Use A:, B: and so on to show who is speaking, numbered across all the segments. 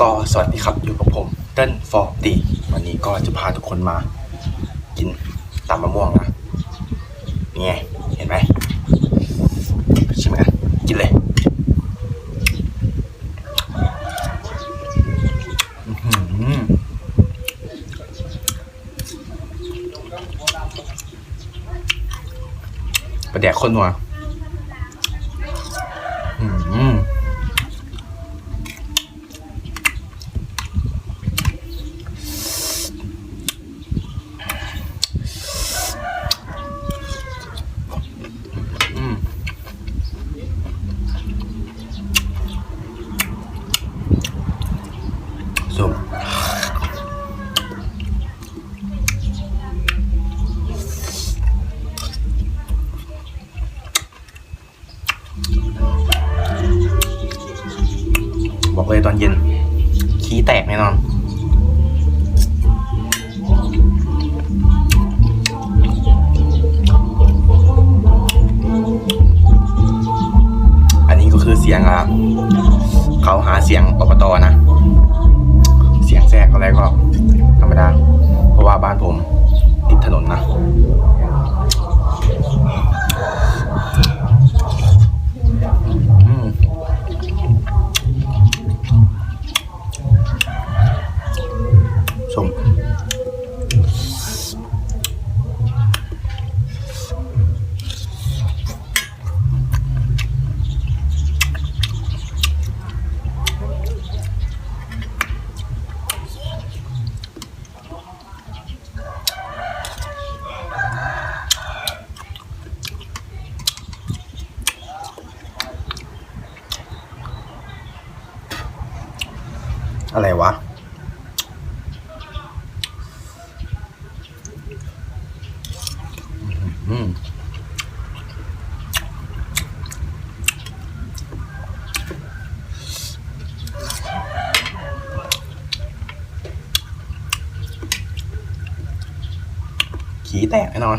A: ก็สวัสดีครับอยู่กับผมเติ้ลฟอร์ตีวันนี้ก็จะพาทุกคนมา กินตำมะม่วงนะนี่ไงเห็นไหมชิมกันกินเลยอื้อหือประเดี๋ยวคนนัว บอกเลยตอนเย็น ขี้แตกแน่นอน อันนี้ก็คือเสียงอะเขาหาเสียงอบตนะ เสียงแทรกอะไรก็ธรรมดา เพราะว่าบ้านผมติดถนนนะ อืมชม อะไรวะ ขี้แตกแน่นอน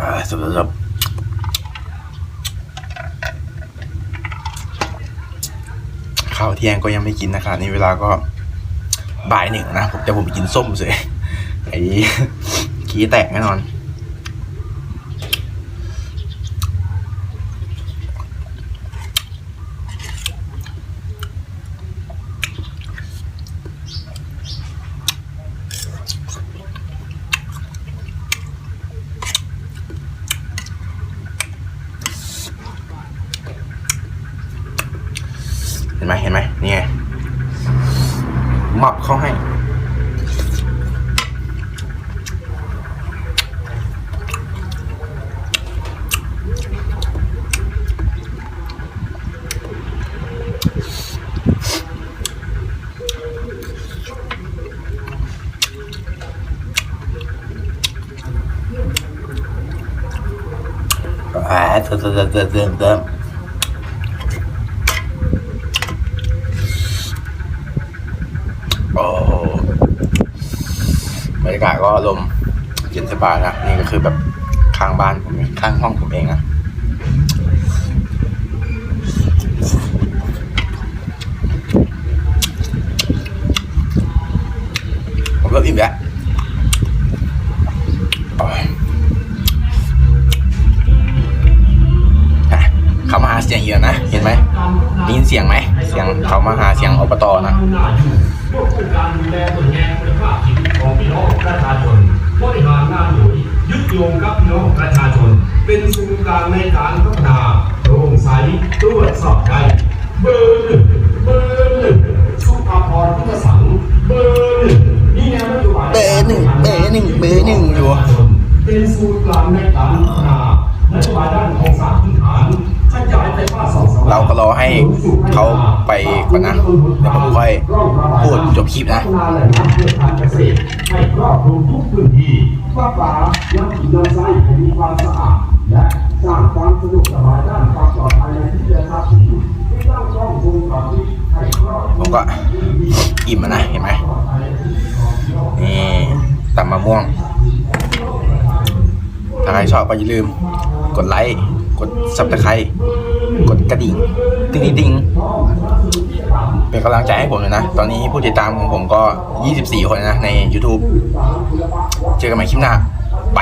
A: อ่าสุดๆ ข้าวเที่ยงก็ยังไม่กินนะครับนี่เวลาก็บ่ายหนึ่งนะผมแต่ผมกินส้มเลยไอ้ขี้แตกแน่นอน ห็นไหมเห็นไหมนี่ไงหมับเข้าให้อ่าเติมเติมเติมเติมเติม โอ้โหบ รยากาศก็ลมเย็นสบายนะนี่ก็คือแบบข้างบ้านผมเองข้างห้องผมเองอะผมเริ่มอิ่มแล้วโอ้ยอะเขามาหาเสียงเยอะนะ เห็นไหมได้ยินเสียงไหม เสียงเขามาหาเสียงอบตนะ
B: วจเบอร์หนึ่งเบอร์หนึ่งสุภาพรพุทธสังเบอร์หนึ่งนี่แนวนโยบาย
A: เบอร์หนึ่งเบอร์หนึ่งเบอร์หนึ่งอยู่
B: เป็นศูนย์กลางในการพัฒนานโยบายด้านโครงสร้างพื้นฐานขยายไฟฟ้าสองสาง
A: เราก็รอให้เขาไปก่อนนะเดี๋ยวผมค่อยพูดจบคลิปนะ
B: แหล่งน้ำเพื่อการเกษตรให้ครอบคลุมทุกพื้นที่ว่าป่ายังถิ่นยังไส้ให้มีความส ก็อิ่
A: มนะ เห็นไหมนี่ตำมะม่วง ถ้าใครชอบก็อย่าลืม กดไลค์ กดซับสไครต์กดกระดิ่ง ติ๊งติ๊งเป็นกำลังใจให้ผมเลยนะ ตอนนี้ผู้ติดตามของผมก็ 24 คนนะ ใน YouTube เจอกันใหม่คลิปหน้า ไป